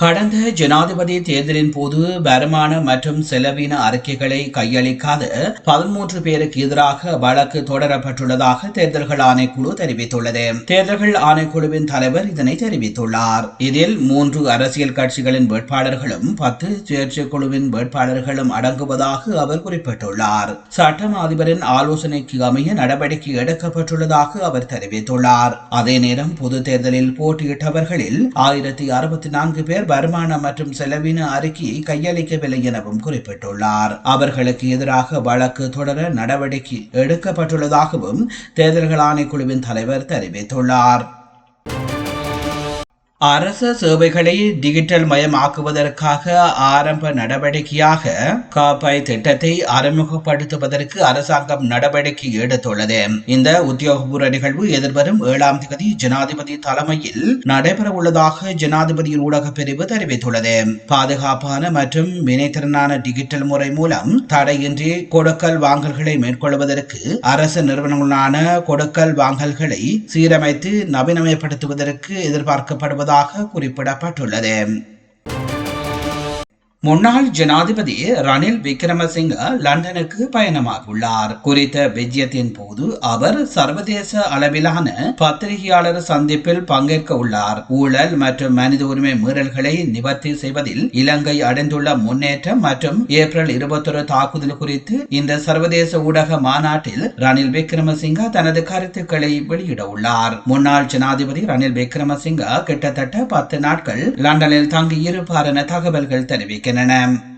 கடந்த ஜனாதிபதி தேர்தலின் போது வருமான மற்றும் செலவின அறிக்கைகளை கையளிக்காத பதிமூன்று பேருக்கு எதிராக வழக்கு தொடரப்பட்டுள்ளதாக தேர்தல்கள் ஆணைக்குழு தெரிவித்துள்ளது. தேர்தல்கள் ஆணைக்குழுவின் தலைவர் இதனை தெரிவித்துள்ளார். இதில் மூன்று அரசியல் கட்சிகளின் வேட்பாளர்களும் பத்து சுயேட்சை குழுவின் வேட்பாளர்களும் அடங்குவதாக அவர் குறிப்பிட்டுள்ளார். சட்டம் அதிபரின் ஆலோசனைக்கு அமைய நடவடிக்கை எடுக்கப்பட்டுள்ளதாக அவர் தெரிவித்துள்ளார். அதே நேரம் பொது தேர்தலில் போட்டியிட்டவர்களில் ஆயிரத்தி அறுபத்தி நான்கு பேர் வருமான மற்றும் செலவின அறிக்கையை கையளிக்கவில்லை எனவும் குறிப்பிட்டுள்ளார். அவர்களுக்கு எதிராக வழக்கு தொடர நடவடிக்கை எடுக்கப்பட்டுள்ளதாகவும் தேர்தல்கள் ஆணைக்குழுவின் தலைவர் தெரிவித்துள்ளார். அரச சேவைகளை டிஜிட்டல் மயமாக்குவதற்காக ஆரம்ப நடவடிக்கையாக காப்பாய் திட்டத்தை அறிமுகப்படுத்துவதற்கு அரசாங்கம் நடவடிக்கை எடுத்துள்ளது. இந்த உத்தியோகபூர்வ நிகழ்வு எதிர்வரும் ஏழாம் தேதி ஜனாதிபதி தலைமையில் நடைபெறவுள்ளதாக ஜனாதிபதியின் ஊடக பிரிவு தெரிவித்துள்ளது. பாதுகாப்பான மற்றும் வினைத்திறனான டிஜிட்டல் முறை மூலம் தடையின்றி கொடுக்கல் வாங்கல்களை மேற்கொள்வதற்கு அரசு நிறுவனங்களான கொடுக்கல் வாங்கல்களை சீரமைத்து நவீனமயப்படுத்துவதற்கு எதிர்பார்க்கப்படுவது வருவதாக குறிப்பிடப்பட்டுள்ளது. முன்னாள் ஜனாதிபதி ரணில் விக்ரமசிங்க லண்டனுக்கு பயணமாகியுள்ளார். குறித்த விஜயத்தின் போது அவர் சர்வதேச அளவிலான பத்திரிகையாளர் சந்திப்பில் பங்கேற்க உள்ளார். ஊழல் மற்றும் மனித உரிமை மீறல்களை நிவர்த்தி செய்வதில் இலங்கை அடைந்துள்ள முன்னேற்றம் மற்றும் ஏப்ரல் இருபத்தொரு தாக்குதல் குறித்து இந்த சர்வதேச ஊடக மாநாட்டில் ரணில் விக்ரமசிங்க தனது கருத்துக்களை வெளியிட உள்ளார். முன்னாள் ஜனாதிபதி ரணில் விக்ரமசிங்க கிட்டத்தட்ட பத்து நாட்கள் லண்டனில் தங்கியிருப்பார் என தகவல்கள் தெரிவிக்கின்றன. NNM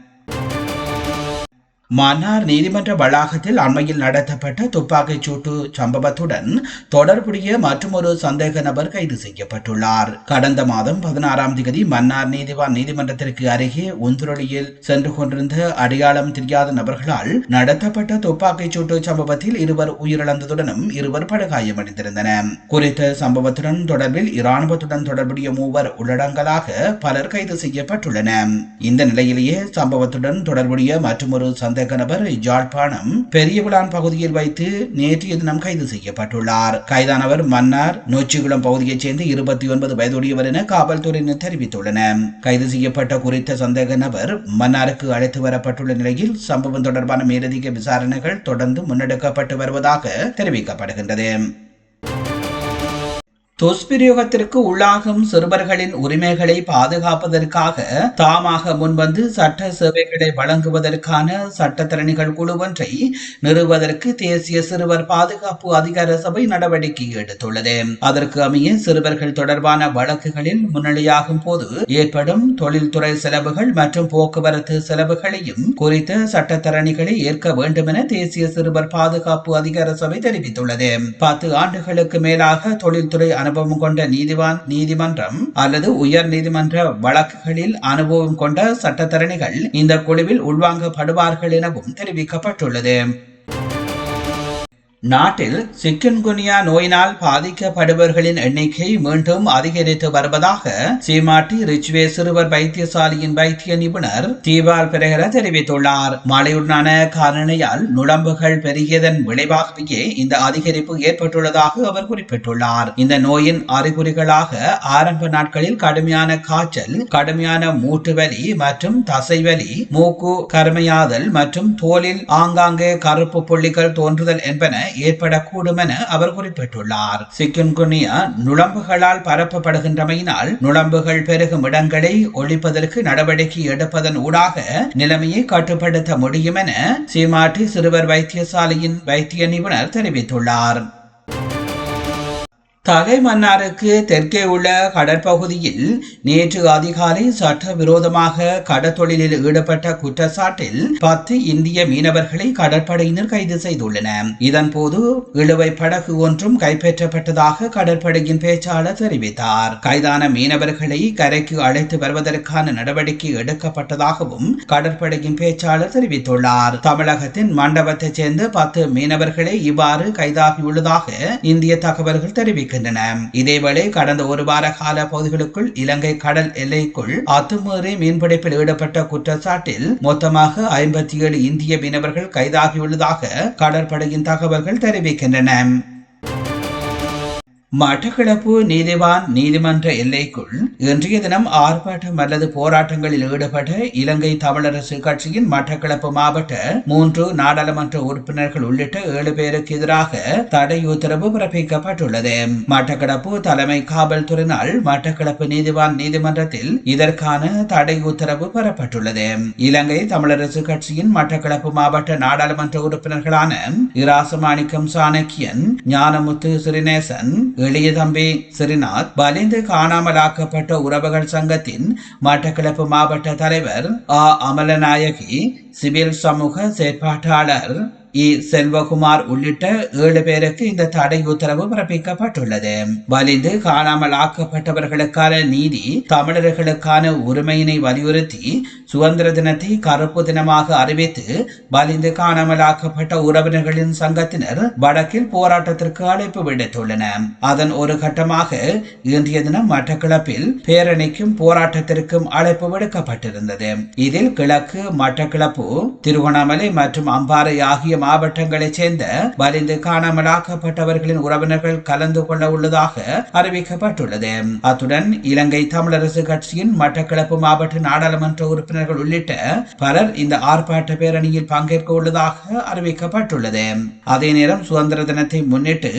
மன்னார் நீதிமன்ற வளாகத்தில் அண்மையில் நடத்தப்பட்ட துப்பாக்கிச் சூட்டு சம்பவத்துடன் தொடர்புடைய மற்றொரு சந்தேக நபர் கைது செய்யப்பட்டுள்ளார். கடந்த மாதம் பதினாறாம் தேதி மன்னார் நீதிவான் நீதிமன்றத்திற்கு அருகே உந்துரொலியில் சென்று கொண்டிருந்த அடையாளம் தெரியாத நபர்களால் நடத்தப்பட்ட துப்பாக்கிச் சூட்டு சம்பவத்தில் இருவர் உயிரிழந்ததுடனும் இருவர் படுகாயமடைந்திருந்தனர். குறித்த சம்பவத்துடன் தொடர்பில் இராணுவத்துடன் தொடர்புடைய மூவர் உள்ளடங்கலாக பலர் கைது செய்யப்பட்டுள்ளனர். இந்த நிலையிலேயே சம்பவத்துடன் தொடர்புடைய மற்றொரு சந்தேக நபர் ஜாழ்ப்பாணம் பெரியவிளான் பகுதியில் வைத்து நேற்றைய தினம் கைது செய்யப்பட்டுள்ளார். கைதானவர் மன்னார் நொச்சிகுளம் பகுதியைச் சேர்ந்த இருபத்தி ஒன்பது வயதுடையவர் என காவல்துறையினர் தெரிவித்துள்ளனர். கைது செய்யப்பட்ட குறித்த சந்தேக நபர் மன்னாருக்கு அழைத்து வரப்பட்டுள்ள நிலையில் சம்பவம் தொடர்பான மேலதிக விசாரணைகள் தொடர்ந்து முன்னெடுக்கப்பட்டு வருவதாக தெரிவிக்கப்படுகின்றது. துஷ்பிரயோகத்திற்கு உள்ளாகும் சிறுவர்களின் உரிமைகளை பாதுகாப்பதற்காக தாமாக முன்வந்து சட்ட சேவைகளை வழங்குவதற்கான சட்டத்தரணிகள் குழு ஒன்றை நிறுவதற்கு தேசிய சிறுவர் பாதுகாப்பு அதிகார சபை நடவடிக்கை எடுத்துள்ளது. அதற்கு அமைய சிறுவர்கள் தொடர்பான வழக்குகளில் முன்னிலையாகும் போது ஏற்படும் தொழில்துறை செலவுகள் மற்றும் போக்குவரத்து செலவுகளையும் குறித்த சட்டத்தரணிகளை ஏற்க வேண்டும் என தேசிய சிறுவர் பாதுகாப்பு அதிகார சபை தெரிவித்துள்ளது. பத்து ஆண்டுகளுக்கு மேலாக தொழில்துறை அனுபவம் கொண்ட நீதிவான் நீதிமன்றம் அல்லது உயர் நீதிமன்ற வழக்குகளில் அனுபவம் கொண்ட சட்டத்தரணிகள் இந்த குழுவில் உள்வாங்கப்படுவார்கள் எனவும் தெரிவிக்கப்பட்டுள்ளது. நாட்டில் சிக்கன்குனியா நோயினால் பாதிக்கப்படுபவர்களின் எண்ணிக்கை மீண்டும் அதிகரித்து வருவதாக சீமாட்டி ரிச்வே சிறுவர் வைத்தியசாலையின் வைத்திய நிபுணர் தீபால் பிரகர தெரிவித்துள்ளார். மழையுடனான காரணியால் நுழம்புகள் பெருகியதன் விளைவாகவே இந்த அதிகரிப்பு ஏற்பட்டுள்ளதாக அவர் குறிப்பிட்டுள்ளார். இந்த நோயின் அறிகுறிகளாக ஆரம்ப நாட்களில் கடுமையான காய்ச்சல் கடுமையான மூட்டு வலி மற்றும் தசைவலி மூக்கு கருமையாதல் மற்றும் தோலில் ஆங்காங்கே கருப்பு புள்ளிகள் தோன்றுதல் என்பன ஏற்படக்கூடும் என அவர் குறிப்பிட்டுள்ளார். சிக்கன்குனியா நுழம்புகளால் பரப்பப்படுகின்றமையினால் நுழம்புகள் பெருகும் இடங்களை ஒழிப்பதற்கு நடவடிக்கை எடுப்பதன் ஊடாக நிலைமையை கட்டுப்படுத்த முடியும் என சீமாட்டி சிறுவர் வைத்தியசாலையின் வைத்திய நிபுணர் தெரிவித்துள்ளார். தகை மன்னாருக்கு தெற்கே உள்ள கடற்பகுதியில் நேற்று அதிகாலை சட்டவிரோதமாக கடத்தொழிலில் ஈடுபட்ட குற்றச்சாட்டில் பத்து இந்திய மீனவர்களை கடற்படையினர் கைது செய்துள்ளனர். இதன்போது இழுவை படகு ஒன்றும் கைப்பற்றப்பட்டதாக கடற்படையின் பேச்சாளர் தெரிவித்தார். கைதான மீனவர்களை கரைக்கு அழைத்து வருவதற்கான நடவடிக்கை எடுக்கப்பட்டதாகவும் கடற்படையின் பேச்சாளர் தெரிவித்துள்ளார். தமிழகத்தின் மண்டபத்தைச் சேர்ந்த பத்து மீனவர்களே இவ்வாறு கைதாகியுள்ளதாக இந்திய தகவல்கள் தெரிவிக்கின்றன. வருகின்றன இதேவேளை கடந்த ஒரு வார கால பகுதிகளுக்குள் இலங்கை கடல் எல்லைக்குள் அத்துமீறி மீன்பிடிப்பில் ஈடுபட்ட குற்றச்சாட்டில் மொத்தமாக ஐம்பத்தி ஏழு இந்திய மீனவர்கள் கைதாகியுள்ளதாக கடற்படையின் தகவல்கள் தெரிவிக்கின்றன. மட்டக்களப்பு நீதிவான் நீதிமன்ற எல்லைக்குள் இன்றைய தினம் ஆர்ப்பாட்டம் அல்லது போராட்டங்களில் ஈடுபட்ட இலங்கை தமிழரசு கட்சியின் மட்டக்களப்பு மாவட்ட மூன்று நாடாளுமன்ற உறுப்பினர்கள் உள்ளிட்ட ஏழு பேருக்கு எதிராக தடை உத்தரவு பிறப்பிக்கப்பட்டுள்ளது. மட்டக்களப்பு தலைமை காவல்துறையினால் மட்டக்களப்பு நீதிவான் நீதிமன்றத்தில் இதற்கான தடை உத்தரவு பெறப்பட்டுள்ளது. இலங்கை தமிழரசு கட்சியின் மட்டக்களப்பு மாவட்ட நாடாளுமன்ற உறுப்பினர்களான இராசமாணிக்கம் சாணக்கியன் ஞானமுத்து சிறிநேசன் எளிய தம்பி சிறிநாத் வலிந்து காணாமலாக்கப்பட்ட உறவுகள் சங்கத்தின் மட்டக்களப்பு மாவட்ட தலைவர் ஆ. அமலநாயகி சிவில் சமூக செயற்பாட்டாளர் இ செல்வகுமார் உள்ளிட்ட ஏழு பேருக்கு இந்த தடை உத்தரவு பிறப்பிக்கப்பட்டுள்ளது வலிந்து காணாமல் ஆக்கப்பட்டவர்களுக்கான நீதி தமிழர்களுக்கான உரிமையினை வலியுறுத்தி சுதந்திர தினத்தை கருப்பு தினமாக அறிவித்து வலிந்து காணாமல் ஆக்கப்பட்ட உறவினர்களின் சங்கத்தினர் வடக்கில் போராட்டத்திற்கு அழைப்பு விடுத்துள்ளனர் அதன் ஒரு கட்டமாக இன்றைய தினம் மட்டக்களப்பில் பேரணிக்கும் போராட்டத்திற்கும் அழைப்பு விடுக்கப்பட்டிருந்தது இதில் கிழக்கு மட்டக்களப்பு திருவண்ணாமலை மற்றும் அம்பாறை ஆகிய மாவட்டங்களைச் சேர்ந்த வலிந்து காணாமலாக்கப்பட்டவர்களின் உறவினர்கள் கலந்து கொள்ள உள்ளதாக அறிவிக்கப்பட்டுள்ளது. அத்துடன் இலங்கை தமிழரசு கட்சியின் மட்டக்களப்பு மாவட்ட நாடாளுமன்ற உறுப்பினர்கள் உள்ளிட்ட பலர் இந்த ஆர்ப்பாட்ட பேரணியில் பங்கேற்க உள்ளதாக அறிவிக்கப்பட்டுள்ளது. அதே நேரம் சுதந்திர தினத்தை முன்னிட்டு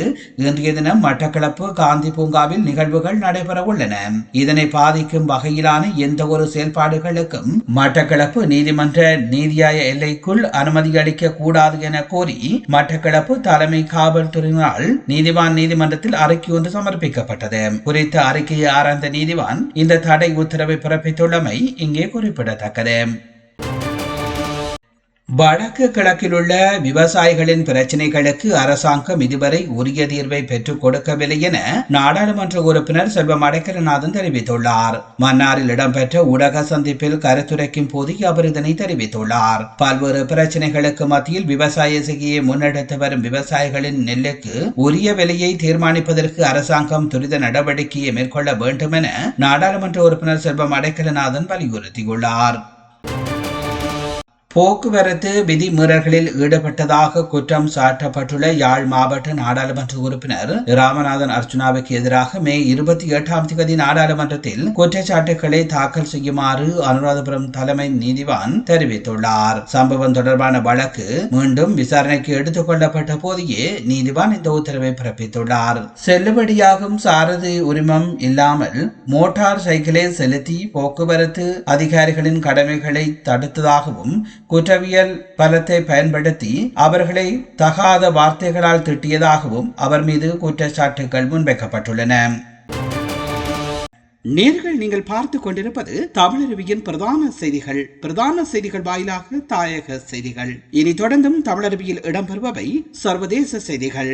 இன்றைய தினம் மட்டக்களப்பு காந்தி பூங்காவில் நிகழ்வுகள் நடைபெற உள்ளன. இதனை பாதிக்கும் வகையிலான எந்த ஒரு செயல்பாடுகளுக்கும் மட்டக்களப்பு நீதிமன்ற நீதியாய எல்லைக்குள் அனுமதி அளிக்க கூடாது என கோரி மட்டக்களப்பு தலைமை காவல்துறையினால் நீதிவான் நீதிமன்றத்தில் அறிக்கை ஒன்று சமர்ப்பிக்கப்பட்டது. குறித்த அறிக்கையை ஆராய்ந்த நீதிவான் இந்த தடை உத்தரவை பிறப்பித்துள்ளமை இங்கே குறிப்பிடத்தக்கது. வடக்கு கிழக்கில் உள்ள விவசாயிகளின் பிரச்சினைகளுக்கு அரசாங்கம் இதுவரை உரிய தீர்வை பெற்றுக் கொடுக்கவில்லை என நாடாளுமன்ற உறுப்பினர் செல்வம் அடைக்கலநாதன் தெரிவித்துள்ளார். மன்னாரில் இடம்பெற்ற ஊடக சந்திப்பில் கருத்துரைக்கும் போது அவர் இதனை தெரிவித்துள்ளார். பல்வேறு பிரச்சினைகளுக்கு மத்தியில் விவசாய செய்கையை முன்னெடுத்து வரும் விவசாயிகளின் நெல்லுக்கு உரிய விலையை தீர்மானிப்பதற்கு அரசாங்கம் துரித நடவடிக்கையை மேற்கொள்ள வேண்டும் என நாடாளுமன்ற உறுப்பினர் செல்வம் அடைக்கலநாதன் வலியுறுத்தியுள்ளார். போக்குவரத்து விதிமீறல்களில் ஈடுபட்டதாக குற்றம் சாட்டப்பட்டுள்ள யாழ் மாவட்ட நாடாளுமன்ற உறுப்பினர் ராமநாதன் அர்ஜுனாவுக்கு எதிராக மே இருபத்தி எட்டாம் தேதி நாடாளுமன்றத்தில் குற்றச்சாட்டுகளை தாக்கல் செய்யுமாறு அனுராதபுரம் தலைமை நீதிவான் தெரிவித்துள்ளார். சம்பவம் தொடர்பான வழக்கு மீண்டும் விசாரணைக்கு எடுத்துக் கொள்ளப்பட்ட போதையே நீதிவான் இந்த உத்தரவை பிறப்பித்துள்ளார். செல்லுபடியாகும் சாரதி உரிமம் இல்லாமல் மோட்டார் சைக்கிளை செலுத்தி போக்குவரத்து அதிகாரிகளின் கடமைகளை தடுத்ததாகவும் குற்றவியல் பலத்தை பயன்படுத்தி அவர்களை தகாத வார்த்தைகளால் திட்டியதாகவும் அவர் மீது குற்றச்சாட்டுகள் முன்வைக்கப்பட்டுள்ளன. நேர்கள் நீங்கள் பார்த்து கொண்டிருப்பது தமிழருவியின் பிரதான செய்திகள். பிரதான செய்திகள் வாயிலாக தாயக செய்திகள். இனி தொடர்ந்தும் தமிழருவியில் இடம்பெறுபவை சர்வதேச செய்திகள்.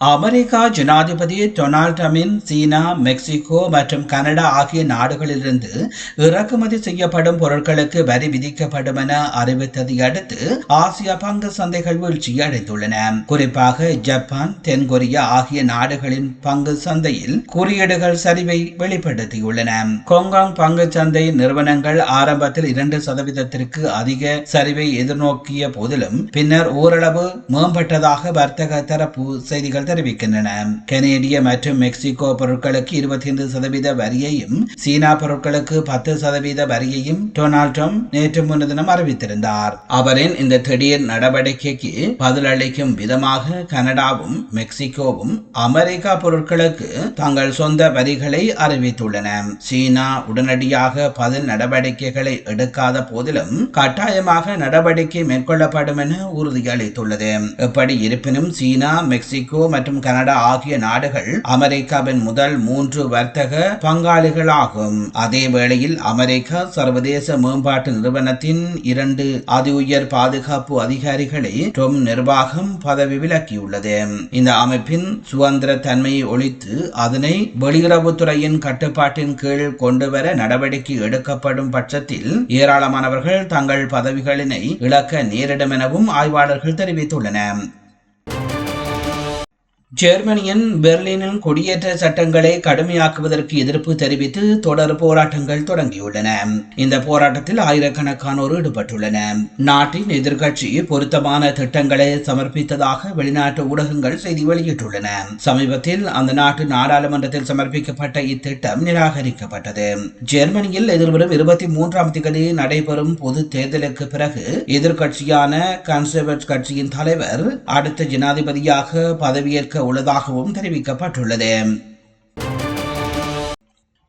அமெரிக்கா ஜனாதிபதி டொனால்ட் ட்ரம்பின் சீனா மெக்சிகோ மற்றும் கனடா ஆகிய நாடுகளிலிருந்து இறக்குமதி செய்யப்படும் பொருட்களுக்கு வரி விதிக்கப்படும் என அறிவித்ததை அடுத்து ஆசிய பங்கு சந்தைகள் வீழ்ச்சி அடைந்துள்ளன. குறிப்பாக ஜப்பான் தென்கொரியா ஆகிய நாடுகளின் பங்கு சந்தையில் குறியீடுகள் சரிவை வெளிப்படுத்தியுள்ளன. கொங்காங் பங்கு சந்தை நிறுவனங்கள் ஆரம்பத்தில் இரண்டு சதவீதத்திற்கு அதிக சரிவை எதிர்நோக்கிய போதிலும் பின்னர் ஓரளவு மேம்பட்டதாக வர்த்தக தரப்பு செய்திகள் தெரிவிக்கின்றன. கனேடிய மற்றும் மெக்சிகோ பொருட்களுக்கு இருபத்தி ஐந்து சதவீத வரியையும் சீனா பொருட்களுக்கு பத்து சதவீத வரியையும் டொனால்ட் ட்ரம்ப் நேற்று முன்தினம் அறிவித்திருந்தார். அவரின் இந்த திடீர் நடவடிக்கைக்கு பதிலளிக்கும் விதமாக கனடாவும் மெக்சிகோவும் அமெரிக்கா பொருட்களுக்கு தங்கள் சொந்த வரிகளை அறிவித்துள்ளன. சீனா உடனடியாக பதில் நடவடிக்கைகளை எடுக்காத போதிலும் கட்டாயமாக நடவடிக்கை மேற்கொள்ளப்படும் என உறுதியளித்துள்ளது. எப்படி இருப்பினும் சீனா மெக்சிகோ மற்றும் கனடா ஆகிய நாடுகள் அமெரிக்காவின் முதல் மூன்று வர்த்தக பங்காளிகளாகும். அதே வேளையில் அமெரிக்கா சர்வதேச மேம்பாட்டு நிறுவனத்தின் இரண்டு அதி உயர் பாதுகாப்பு அதிகாரிகளை ட்ரம்ப் நிர்வாகம் பதவி விலக்கியுள்ளது. இந்த அமைப்பின் சுதந்திர தன்மையை ஒழித்து அதனை வெளியுறவுத்துறையின் கட்டுப்பாட்டின் கீழ் கொண்டுவர நடவடிக்கை எடுக்கப்படும் பட்சத்தில் ஏராளமானவர்கள் தங்கள் பதவிகளினை இழக்க நேரிடும் எனவும் ஆய்வாளர்கள் தெரிவித்துள்ளனர். ஜெர்மனியின் பெர்லினின் குடியேற்ற சட்டங்களை கடுமையாக்குவதற்கு எதிர்ப்பு தெரிவித்து தொடர் போராட்டங்கள் தொடங்கியுள்ளன. இந்த போராட்டத்தில் ஆயிரக்கணக்கானோர் ஈடுபட்டுள்ளன நாட்டின் எதிர்க்கட்சி பொருத்தமான திட்டங்களை சமர்ப்பித்ததாக வெளிநாட்டு ஊடகங்கள் செய்தி வெளியிட்டுள்ளன. சமீபத்தில் அந்த நாட்டு நாடாளுமன்றத்தில் சமர்ப்பிக்கப்பட்ட இத்திட்டம் நிராகரிக்கப்பட்டது. ஜெர்மனியில் எதிர்வரும் இருபத்தி மூன்றாம் தேதி நடைபெறும் பொது தேர்தலுக்கு பிறகு எதிர்க்கட்சியான கன்சர்வேட் கட்சியின் தலைவர் அடுத்த ஜனாதிபதியாக பதவியேற்க உள்ளதாகவும் தெரிவிக்கப்பட்டுள்ளது.